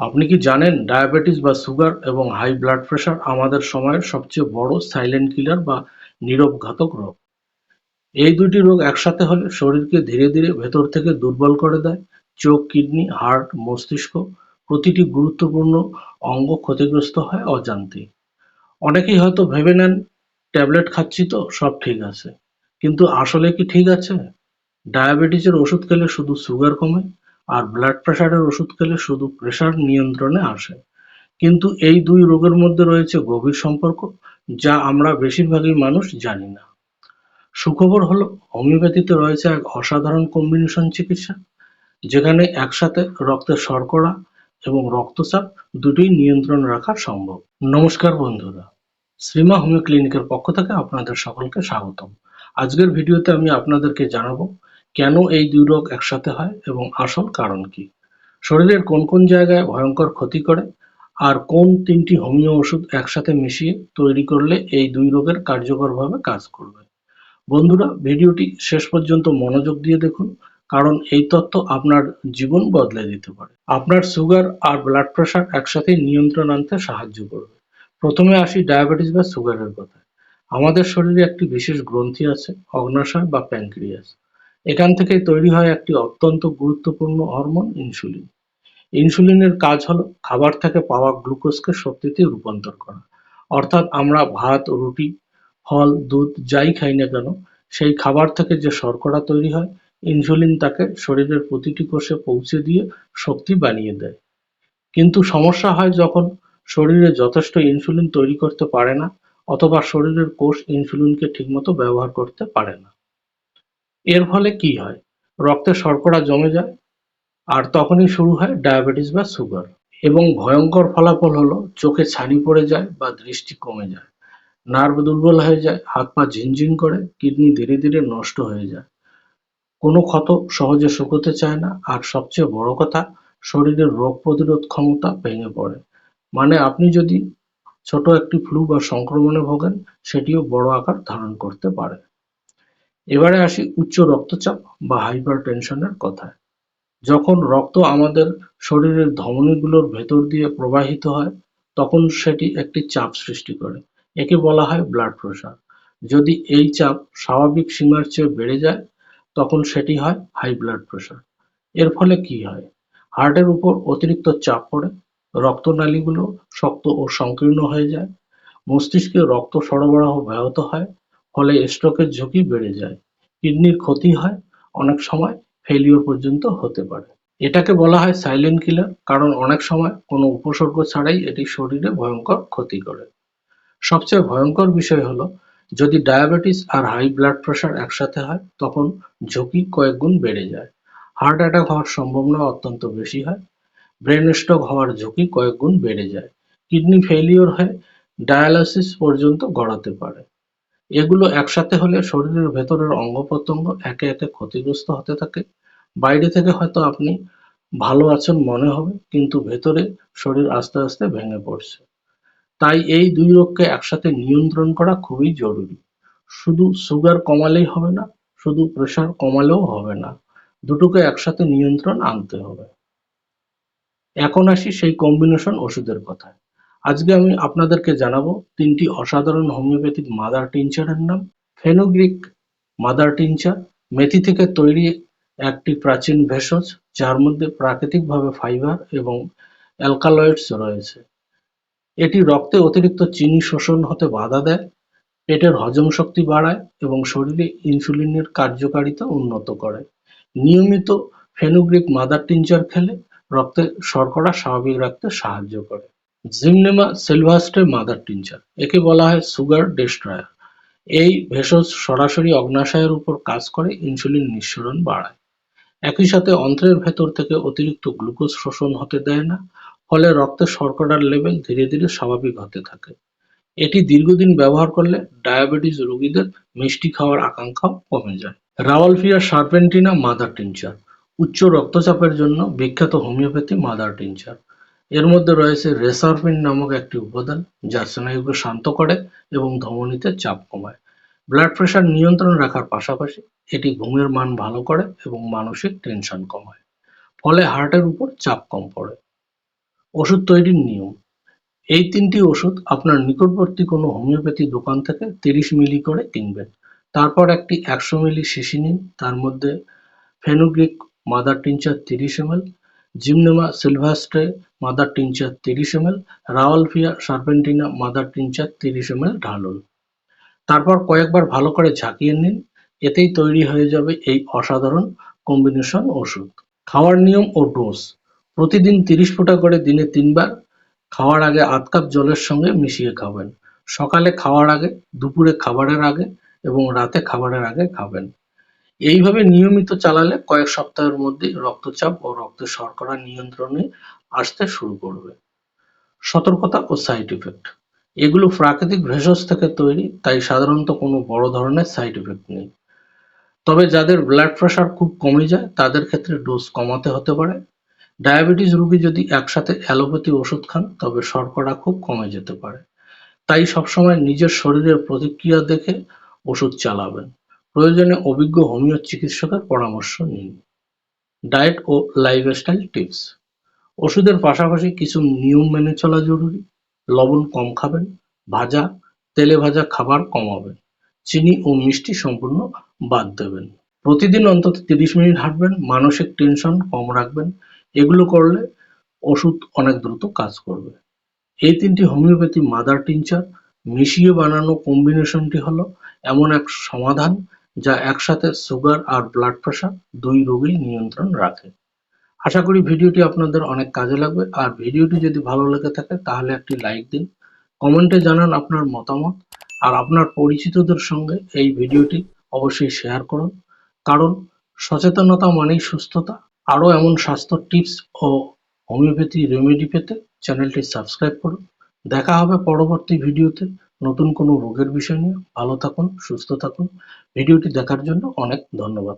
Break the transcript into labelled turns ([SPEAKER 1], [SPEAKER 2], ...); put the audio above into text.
[SPEAKER 1] আপনি কি জানেন ডায়াবেটিস বা সুগার এবং হাই ব্লাড প্রেশার আমাদের সময়ের সবচেয়ে বড় সাইলেন্ট কিলার বা নীরব ঘাতক রোগ? এই দুটি রোগ একসাথে হলে শরীরকে ধীরে ধীরে ভেতর থেকে দুর্বল করে দেয়, চোখ, কিডনি হার্ট মস্তিষ্ক প্রতিটি গুরুত্বপূর্ণ অঙ্গ ক্ষতিগ্রস্ত হয় অজান্তেই। অনেকেই হয়তো ভেবে নেন, ট্যাবলেট খাচ্ছি তো, সব ঠিক আছে। কিন্তু আসলে কি ঠিক আছে? ডায়াবেটিসের ওষুধ খেলে শুধু সুগার কমে আর ব্লাড প্রেশারের ওষুধ খেলে শুধু প্রেশার নিয়ন্ত্রণে আসে। কিন্তু এই দুই রোগের মধ্যে রয়েছে গভীর সম্পর্ক, যা আমরা বেশিরভাগই মানুষ জানি না। সুখবর হলো হোমিওপ্যাথিতে রয়েছে এক অসাধারণ কম্বিনেশন চিকিৎসা, যেখানে একসাথে রক্তের শর্করা এবং রক্তচাপ দুটোই নিয়ন্ত্রণ রাখা সম্ভব। নমস্কার বন্ধুরা, শ্রীমা হোমিও ক্লিনিকের পক্ষ থেকে আপনাদের সকলকে স্বাগতম। আজকের ভিডিওতে আমি আপনাদেরকে জানাব কেন এই দুই রোগ একসাথে হয় এবং আসল কারণ কি? শরীরের কোন কোন জায়গায় ভয়ঙ্কর ক্ষতি করে আর কোন তিনটি হোমিও ওষুধ একসাথে মিশিয়ে তৈরি করলে এই দুই রোগের কার্যকরভাবে কাজ করবে? বন্ধুরা, ভিডিওটি শেষ পর্যন্ত মনোযোগ দিয়ে দেখুন, কারণ এই তথ্য আপনার জীবন বদলে দিতে পারে। আপনার সুগার আর ব্লাড প্রেশার একসাথে নিয়ন্ত্রণ আনতে সাহায্য করবে। প্রথমে আসি ডায়াবেটিস বা সুগারের কথা আমাদের শরীরে একটি বিশেষ গ্রন্থি আছে, অগ্নাশয় বা প্যানক্রিয়াস। এখান থেকেই তৈরি হয় একটি অত্যন্ত গুরুত্বপূর্ণ হরমোন, ইনসুলিন। ইনসুলিনের কাজ হলো খাবার থেকে পাওয়া গ্লুকোজকে শক্তিতে রূপান্তর করা। অর্থাৎ আমরা ভাত, রুটি, ফল, দুধ যাই খাই না কেন, সেই খাবার থেকে যে শর্করা তৈরি হয়, ইনসুলিন তাকে শরীরের প্রতিটি কোষে পৌঁছে দিয়ে শক্তি বানিয়ে দেয়। কিন্তু সমস্যা হয় যখন শরীরে যথেষ্ট ইনসুলিন তৈরি করতে পারে না, অথবা শরীরের কোষ ইনসুলিনকে ঠিকমতো ব্যবহার করতে পারে না। এর ফলে কি হয়? রক্তে শর্করা জমে যায়, আর তখনই শুরু হয় ডায়াবেটিস বা সুগার। এবং ভয়ঙ্কর ফলাফল হলো চোখে ছানি পড়ে যায় বা দৃষ্টি কমে যায়, নার্ভ দুর্বল হয়ে যায়, হাত পা ঝিনঝিন করে, কিডনি ধীরে ধীরে নষ্ট হয়ে যায়। কোনো ক্ষত সহজে শুকোতে চায় না, আর সবচেয়ে বড় কথা, শরীরের রোগ প্রতিরোধ ক্ষমতা ভেঙে পড়ে। মানে আপনি যদি ছোট একটি ফ্লু বা সংক্রমণে ভোগেন, সেটিও বড় আকার ধারণ করতে পারে। এবারে আসি উচ্চ রক্তচাপ বা হাইপার টেনশনের কথায়। যখন রক্ত আমাদের শরীরের ধমনীগুলোর ভেতর দিয়ে প্রবাহিত হয়, তখন সেটি একটি চাপ সৃষ্টি করে, একে বলা হয় ব্লাড প্রেশার যদি এই চাপ স্বাভাবিক সীমার চেয়ে বেড়ে যায়, তখন সেটি হয় হাই ব্লাড প্রেশার এর ফলে কি হয়? হার্টের উপর অতিরিক্ত চাপ পড়ে, রক্তনালীগুলো শক্ত ও সংকীর্ণ হয়ে যায়, মস্তিষ্কে রক্ত সরবরাহ ব্যাহত হয় ফলে স্ট্রোকের ঝুঁকি বেড়ে যায়। কিডনির ক্ষতি হয়, অনেক সময় ফেলিওর পর্যন্ত হতে পারে। এটাকে বলা হয় সাইলেন্ট কিলার কারণ অনেক সময় কোনো উপসর্গ ছাড়াই এটি শরীরে ভয়ঙ্কর ক্ষতি করে। সবচেয়ে ভয়ঙ্কর বিষয় হলো, যদি ডায়াবেটিস আর হাই ব্লাড প্রেশার একসাথে হয়, তখন ঝুঁকি কয়েক গুণ বেড়ে যায়। হার্ট অ্যাটাক হওয়ার সম্ভাবনা অত্যন্ত বেশি হয়। ব্রেন স্ট্রোক হওয়ার ঝুঁকি কয়েক গুণ বেড়ে যায়। কিডনি ফেলিওর হয়ে ডায়ালাইসিস পর্যন্ত গড়াতে পারে। এগুলো একসাথে হলে শরীরের ভেতরের অঙ্গ প্রত্যঙ্গ একে একে ক্ষতিগ্রস্ত হতে থাকে। বাইরে থেকে হয়তো আপনি ভালো আছেন মনে হবে, কিন্তু ভেতরে শরীর আস্তে আস্তে ভেঙে পড়ছে। তাই এই দুই রোগকে একসাথে নিয়ন্ত্রণ করা খুবই জরুরি। শুধু সুগার কমালেই হবে না, শুধু প্রেশার কমালেও হবে না। দুটোকে একসাথে নিয়ন্ত্রণ আনতে হবে। এখন আসি সেই কম্বিনেশন ওষুধের কথায়। আজকে আমি আপনাদেরকে জানাব তিনটি অসাধারণ হোমিওপ্যাথিক মাদার টিনচারের নাম। ফেনোগ্রিক মাদার টিনচার, মেথি থেকে তৈরি একটি প্রাচীন ভেষজ, যার মধ্যে প্রাকৃতিকভাবে ফাইবার এবং অ্যালকালয়েডস রয়েছে। এটি রক্তে অতিরিক্ত চিনি শোষণ হতে বাধা দেয়, পেটের হজম শক্তি বাড়ায় এবং শরীরে ইনসুলিনের কার্যকারিতা উন্নত করে। নিয়মিত ফেনুগ্রিক মাদার টিনচার খেলে রক্তে শর্করা স্বাভাবিক রাখতে সাহায্য করে। জিমনেমা সিলভাস্টে মাদার টিনচার একে বলা হয় সুগার ডেস্ট্রয়ার এই ভেষজ সরাসরি অগ্নাশয়ের উপর কাজ করে ইনসুলিন নিঃসরণ বাড়ায়। একই সাথে অন্ত্রের ভেতর থেকে অতিরিক্ত গ্লুকোজ শোষণ হতে দেয় না, ফলে রক্তে শর্করার লেভেল ধীরে ধীরে স্বাভাবিক হতে থাকে। এটি দীর্ঘদিন ব্যবহার করলে ডায়াবেটিস রোগীদের মিষ্টি খাওয়ার আকাঙ্ক্ষাও কমে যায়। রাওয়ালফিয়া সার্পেন্টিনা মাদার টিনচার উচ্চ রক্তচাপের জন্য বিখ্যাত হোমিওপ্যাথি মাদার টিনচার এর মধ্যে রয়েছে রেসারফিন নামক একটি উপাদান যা স্নায়ুকে শান্ত করে এবং ধমনীতে চাপ কমায়। ব্লাড প্রেশার নিয়ন্ত্রণ রাখার পাশাপাশি এটি ঘুমের মান ভালো করে এবং মানসিক টেনশন কমায়, ফলে হার্টের উপর চাপ কম পড়ে। ওষুধ তৈরির নিয়ম। এই তিনটি ওষুধ আপনার নিকটবর্তী কোনো হোমিওপ্যাথি দোকান থেকে তিরিশ মিলি করে কিনবেন। তারপর একটি একশো মিলি শিশি নিন। তার মধ্যে ফেনুগ্রিক, মাদার টিনচার তিরিশ ML Gymnema sylvestre, mother tincture তিরিশ ML Rauwolfia serpentina, mother tincture তিরিশ এমএল ঢালুন তারপর কয়েকবার ভালো করে ঝাঁকিয়ে নিন, এতেই তৈরি হয়ে যাবে এই অসাধারণ কম্বিনেশন ওষুধ। খাওয়ার নিয়ম ও ডোজ। প্রতিদিন তিরিশ ফোঁটা করে দিনে তিনবার, খাওয়ার আগে আধ কাপ জলের সঙ্গে মিশিয়ে খাবেন। সকালে খাওয়ার আগে, দুপুরে খাবারের আগে এবং রাতে খাবারের আগে খাবেন। এইভাবে নিয়মিত চালালে কয়েক সপ্তাহের মধ্যেই রক্তচাপ ও রক্তে শর্করা নিয়ন্ত্রণে আসতে শুরু করবে। সতর্কতা ও সাইড ইফেক্ট এগুলো প্রাকৃতিক ভেষজ থেকে তৈরি, তাই সাধারণত কোনো বড় ধরনের সাইড ইফেক্ট নেই। তবে যাদের ব্লাড প্রেশার খুব কমে যায়, তাদের ক্ষেত্রে ডোজ কমাতে হতে পারে। ডায়াবেটিস রোগী যদি একসাথে অ্যালোপ্যাথি ওষুধ খান, তবে শর্করা খুব কমে যেতে পারে। তাই সবসময় নিজের শরীরের প্রতিক্রিয়া দেখে ওষুধ চালাবেন। প্রয়োজনে অভিজ্ঞ হোমিও চিকিৎসকের পরামর্শ নিন। ডায়েট ও লাইফস্টাইল টিপস। ওষুধের পাশাপাশি কিছু নিয়ম মেনে চলা জরুরি। লবণ কম খাবেন, ভাজা, তেলে ভাজা খাবার কমাবেন। চিনি ও মিষ্টি সম্পূর্ণ বাদ দেবেন। প্রতিদিন অন্তত তিরিশ মিনিট হাঁটবেন, মানসিক টেনশন কম রাখবেন। এগুলো করলে ওষুধ অনেক দ্রুত কাজ করবে। এই তিনটি হোমিওপ্যাথি মাদার টিনচার মিশিয়ে বানানো কম্বিনেশনটি হলো এমন এক সমাধান যা একসাথে সুগার আর ব্লাড প্রেশার দুই রোগেই নিয়ন্ত্রণ রাখে। আশা করি ভিডিওটি আপনাদের অনেক কাজে লাগবে। আর ভিডিওটি যদি ভালো লেগে থাকে, তাহলে একটি লাইক দিন। কমেন্টে জানান আপনার মতামত। আর আপনার পরিচিতদের সঙ্গে এই ভিডিওটি অবশ্যই শেয়ার করুন। কারণ সচেতনতা মানেই সুস্থতা। আরও এমন স্বাস্থ্য টিপস ও হোমিওপ্যাথি রেমেডি পেতে চ্যানেলটি সাবস্ক্রাইব করুন। দেখা হবে পরবর্তী ভিডিওতে। নতুন কোনো রোগের বিষয় নিয়ে ভালো থাকুন সুস্থ থাকুন। ভিডিওটি দেখার জন্য অনেক ধন্যবাদ।